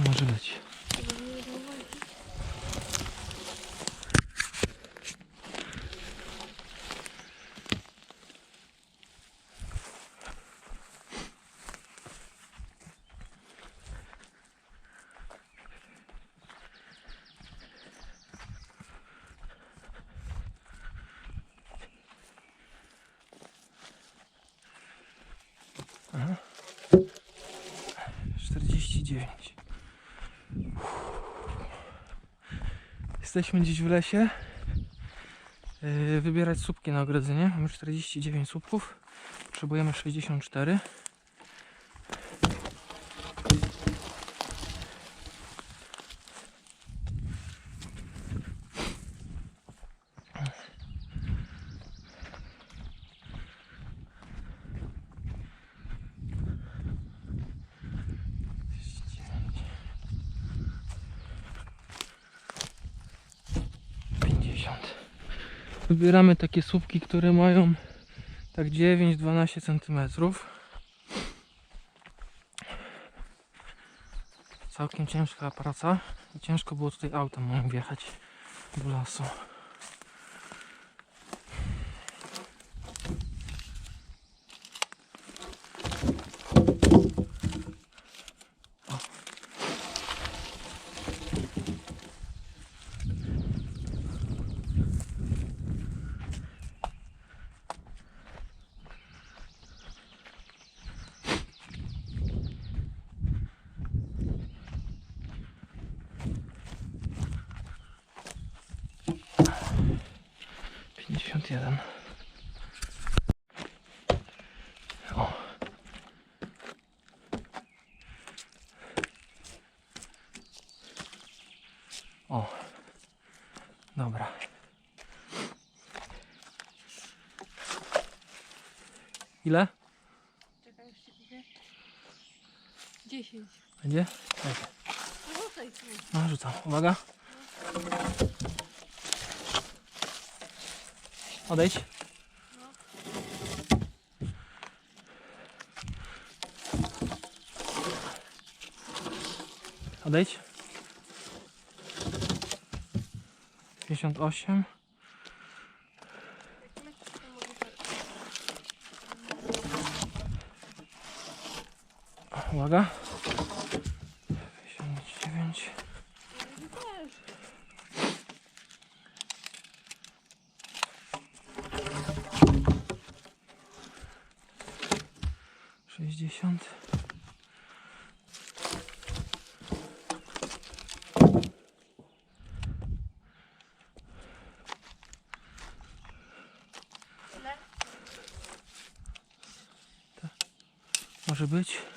Może być. Aha. 49. Jesteśmy dziś w lesie. Yy, Wybierać słupki na ogrodzenie. Mamy 49 słupków. Potrzebujemy 64. Wybieramy takie słupki, które mają tak 9-12 cm. Całkiem ciężka praca i ciężko było tutaj autem wjechać do lasu. Jeden. O. O. Dobra. Ile? Czekaj, już ci mówię. 10. Będzie? Tu. No, rzucam. Uwaga. Odejdź. Odejdź. 58. Uwaga. 59. 60. Może być.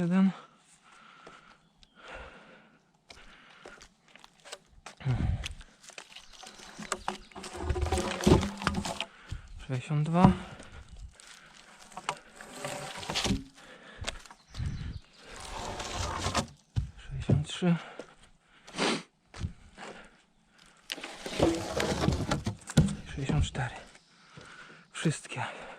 Jeden. Sześćdziesiąt dwa. Sześćdziesiąt trzy. Sześćdziesiąt cztery. Wszystkie.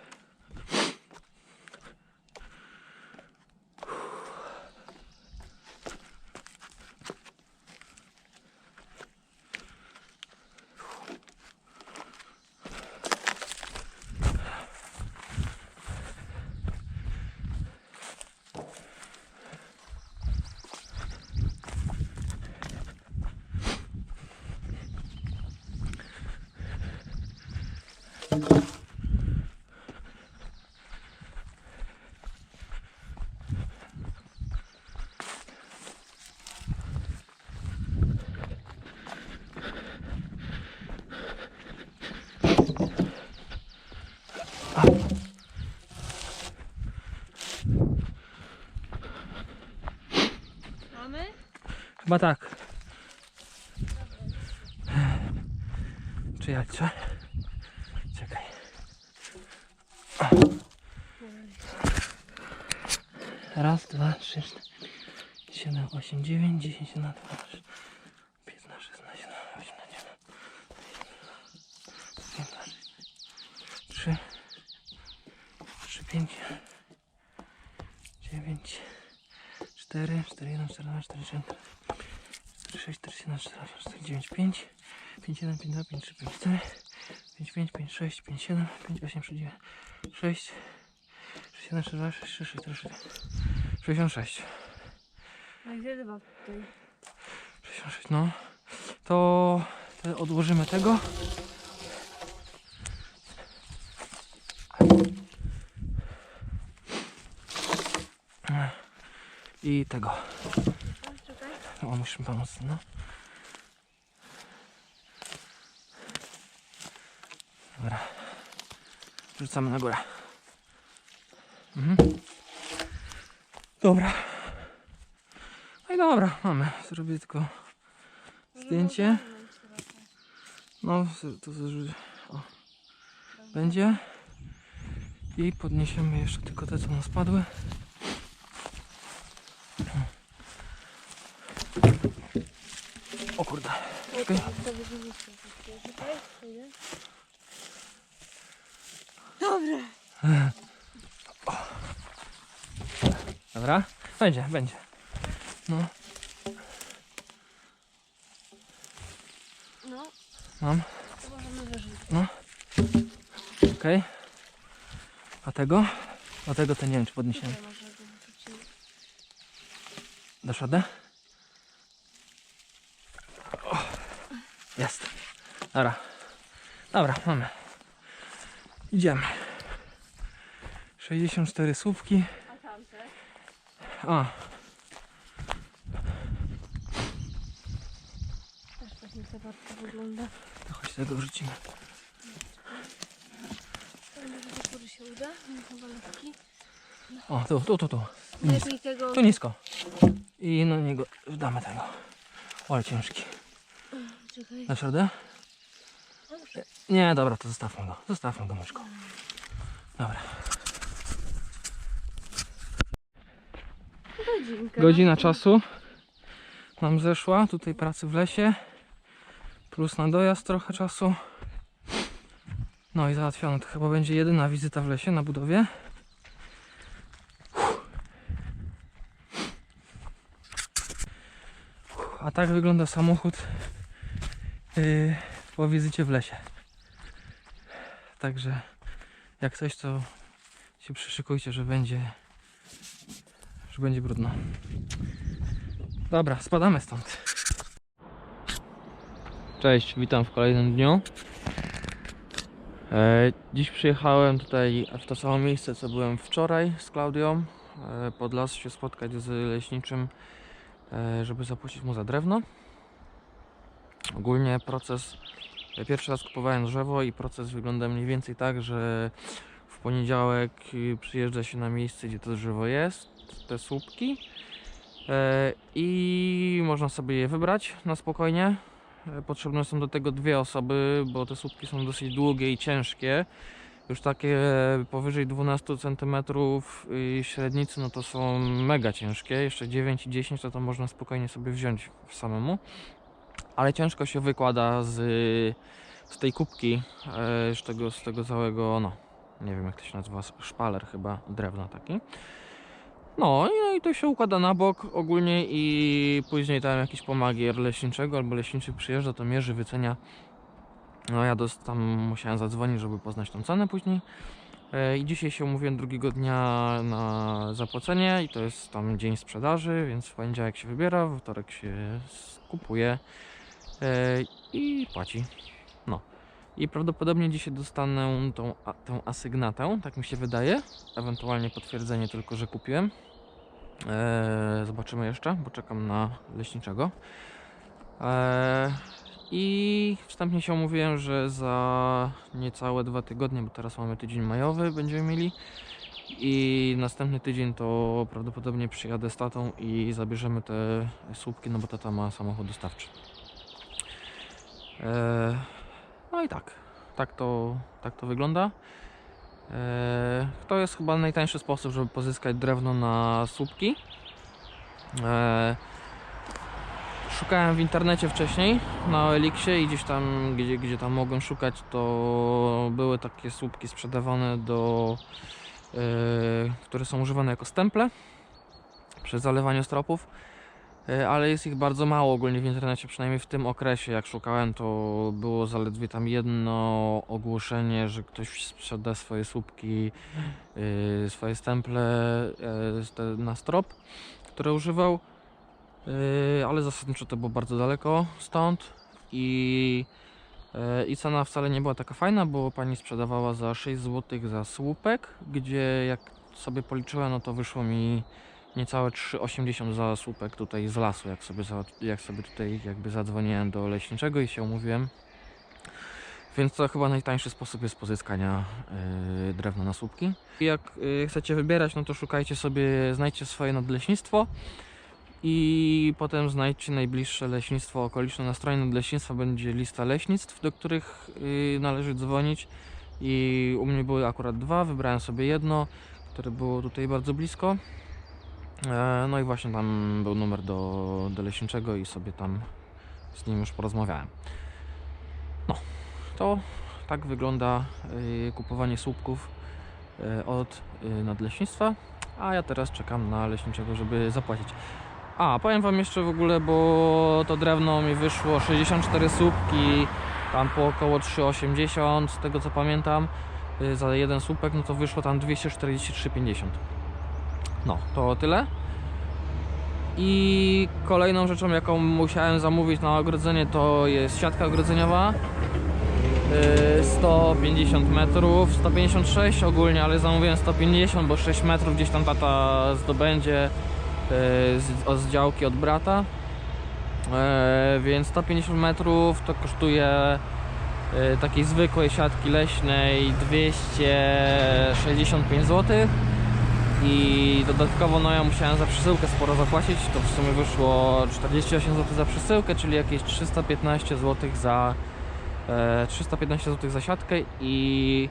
Chyba tak. Czy ja czy? Czekaj. Raz, dwa, trzy, cztery, siedem, osiem, dziewięć, dziesięć, jedna, dwa, trzy, piętnaście, szesnaście, osiemnaście, dziewiętnaście, trzy, trzy, pięć, dziewięć, cztery, cztery, jeden, cztery, dwa, cztery, trzy, cztery, sześć, cztery, siedem, cztery, osiem, cztery, dziewięć, pięć, pięć, jeden, pięć, dwa, pięć, trzy, pięć, cztery, pięć, pięć, pięć, sześć, pięć, siedem, pięć, osiem, trzy, dziewięć, sześć, 7, 4, 2, 6, 6, 6, 6, 66. No gdzie dwa tutaj? 66, no. To to odłożymy tego. I tego. A, czekaj. O, musimy pomóc, no. Dobra. Rzucamy na górę. Mhm. Dobra. No i dobra, mamy. Zrobię tylko zdjęcie. No, to. Będzie. I podniesiemy jeszcze tylko te, co nam spadły. O kurde. Czekaj. Czekaj, przejdę. Dobra. Dobra? Będzie, będzie. No, No, mam. to możemy wyżyć. Okej. A tego? A tego to nie wiem, czy podniesiemy. Tutaj może go. Dasz radę? O, jest. Dobra. Dobra, mamy. Idziemy. 64 słupki. A tamte? A, Też tak nie za bardzo wygląda. to chodź tego wrzucimy. Do góry się uda? Nie chyba lekki. O, tu, tu, tu, tu. Nisko. Tego... Tu nisko. I na niego damy tego. O, ciężki. Dasz radę? Nie, dobra, to zostawmy go. Zostawmy go myszką. Dobra. Godzinka. Godzina czasu nam zeszła. Tutaj pracy w lesie. Plus na dojazd trochę czasu. No i załatwiono. To chyba będzie jedyna wizyta w lesie na budowie. A tak wygląda samochód yy, po wizycie w lesie. Także jak coś to się przyszykujcie, że będzie że będzie brudno. Dobra, spadamy stąd. Cześć, witam w kolejnym dniu. E, dziś przyjechałem tutaj w to samo miejsce, co byłem wczoraj z Klaudią. E, pod las się spotkać z leśniczym, e, żeby zapłacić mu za drewno. Ogólnie proces, ja pierwszy raz kupowałem drzewo i proces wygląda mniej więcej tak, że w poniedziałek y, przyjeżdża się na miejsce, gdzie to drzewo jest, te słupki e, i można sobie je wybrać na spokojnie. E, Potrzebne są do tego dwie osoby, bo te słupki są dosyć długie i ciężkie. Już takie powyżej 12 cm średnicy, no to są mega ciężkie. Jeszcze 9 i 10 to to można spokojnie sobie wziąć samemu. Ale ciężko się wykłada z, z tej kubki, e, z tego, z tego całego, no, nie wiem jak to się nazywa, szpaler chyba, drewna taki. No i, no i to się układa na bok ogólnie i później tam jakiś pomagier leśniczego albo leśniczy przyjeżdża, to mierzy, wycenia. No ja dos- tam musiałem zadzwonić, żeby poznać tą cenę później. E, I dzisiaj się umówiłem drugiego dnia na zapłacenie i to jest tam dzień sprzedaży, więc w poniedziałek się wybiera, we wtorek się skupuje e, i płaci. No. I prawdopodobnie dzisiaj dostanę tą, a, tę asygnatę, tak mi się wydaje. Ewentualnie potwierdzenie tylko, że kupiłem. Eee, zobaczymy jeszcze, bo czekam na leśniczego. Eee, I wstępnie się umówiłem, że za niecałe dwa tygodnie, bo teraz mamy tydzień majowy, będziemy mieli. I następny tydzień to prawdopodobnie przyjadę z tatą i zabierzemy te słupki, no bo tata ma samochód dostawczy. Eee, no i tak, tak to, tak to wygląda. E, to jest chyba najtańszy sposób, żeby pozyskać drewno na słupki. E, szukałem w internecie wcześniej na Elixie i gdzieś tam, gdzie, gdzie tam mogłem szukać, to były takie słupki sprzedawane do, e, które są używane jako stemple przy zalewaniu stropów. E, ale jest ich bardzo mało ogólnie w internecie, przynajmniej w tym okresie. Jak szukałem to było zaledwie tam jedno ogłoszenie, że ktoś sprzeda swoje słupki, e, swoje stemple te- na strop, które używał, E, ale zasadniczo to było bardzo daleko stąd i, i cena wcale nie była taka fajna, bo pani sprzedawała za 6 zł za słupek, gdzie jak sobie policzyłem, no to wyszło mi niecałe 3,80 za słupek tutaj z lasu, jak sobie, za, jak sobie tutaj jakby zadzwoniłem do leśniczego i się umówiłem. Więc to chyba najtańszy sposób jest pozyskania yy, drewna na słupki. Jak yy, chcecie wybierać, no to szukajcie sobie, znajdźcie swoje nadleśnictwo i potem znajdźcie najbliższe leśnictwo okoliczne. Na stronie nadleśnictwa będzie lista leśnictw, do których yy, należy dzwonić. I u mnie były akurat dwa, wybrałem sobie jedno, które było tutaj bardzo blisko. E, No i właśnie tam był numer do, do leśniczego i sobie tam z nim już porozmawiałem. No, to tak wygląda y, kupowanie słupków y, od y, nadleśnictwa, a ja teraz czekam na leśniczego, żeby zapłacić. A, powiem wam jeszcze w ogóle, bo to drewno mi wyszło 64 słupki, tam po około 3,80 z tego co pamiętam, za jeden słupek, no to wyszło tam 243,50. No, to tyle. I kolejną rzeczą, jaką musiałem zamówić na ogrodzenie, to jest siatka ogrodzeniowa. Yy, 150 metrów, 156 ogólnie, ale zamówiłem 150, bo 6 metrów gdzieś tam tata zdobędzie yy, z, działki od brata. Yy, Więc 150 metrów to kosztuje takiej zwykłej siatki leśnej 265 zł i dodatkowo no ja musiałem za przesyłkę sporo zapłacić, to w sumie wyszło 48 zł za przesyłkę, czyli jakieś 315 zł za e, 315 zł za siatkę i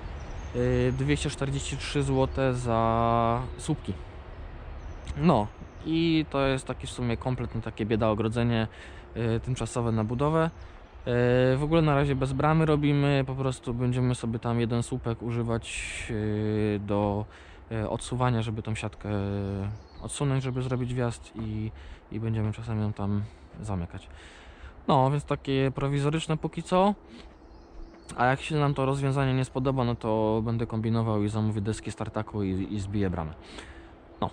e, 243 zł za słupki. No i to jest taki w sumie kompletne takie bieda ogrodzenie e, tymczasowe na budowę. E, W ogóle na razie bez bramy robimy, po prostu będziemy sobie tam jeden słupek używać e, do odsuwania, żeby tą siatkę odsunąć, żeby zrobić wjazd i, i będziemy czasem ją tam zamykać. No, więc takie prowizoryczne póki co. A jak się nam to rozwiązanie nie spodoba, no to będę kombinował i zamówię deski startaku i, i zbiję bramę. No,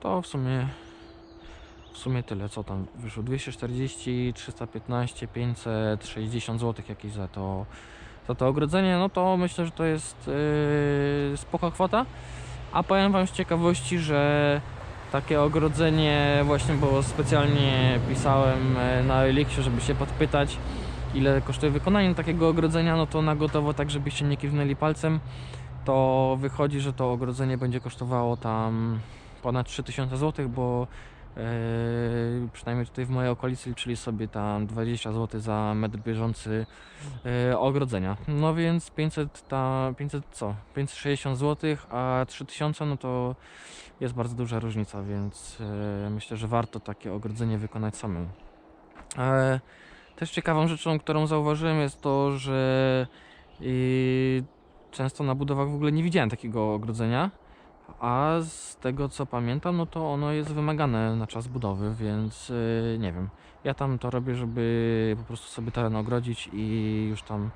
to w sumie w sumie tyle, co tam wyszło 240, 315, 560 zł jakieś za to za to ogrodzenie, no to myślę, że to jest yy, spoko kwota. A powiem Wam z ciekawości, że takie ogrodzenie właśnie, bo specjalnie pisałem e, na Elixie, żeby się podpytać ile kosztuje wykonanie takiego ogrodzenia, no to na gotowo, tak żebyście nie kiwnęli palcem, to wychodzi, że to ogrodzenie będzie kosztowało tam ponad 3000 zł, bo e, przynajmniej tutaj w mojej okolicy liczyli sobie tam 20 zł za metr bieżący e, ogrodzenia. No więc 500, ta, 500 co? 560 zł, a 3000 no to jest bardzo duża różnica, więc e, myślę, że warto takie ogrodzenie wykonać samemu. E, też ciekawą rzeczą, którą zauważyłem jest to, że yy, często na budowach w ogóle nie widziałem takiego ogrodzenia, a z tego co pamiętam, no to ono jest wymagane na czas budowy, więc yy, nie wiem. Ja tam to robię, żeby po prostu sobie teren ogrodzić i już tam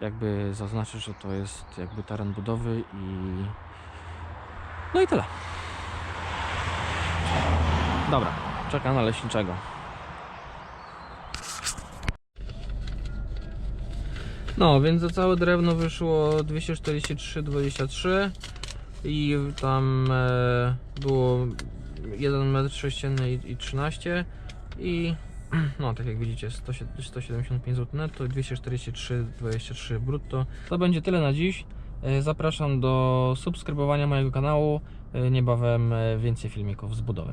jakby zaznaczyć, że to jest jakby teren budowy i no i tyle. Dobra, czekam na leśniczego. No, więc za całe drewno wyszło 243,23 i tam e, było 1 metr sześcienny i, i 13 i no tak jak widzicie 100, 175 zł netto i 243,23 brutto. To będzie tyle na dziś. E, Zapraszam do subskrybowania mojego kanału. E, Niebawem więcej filmików z budowy.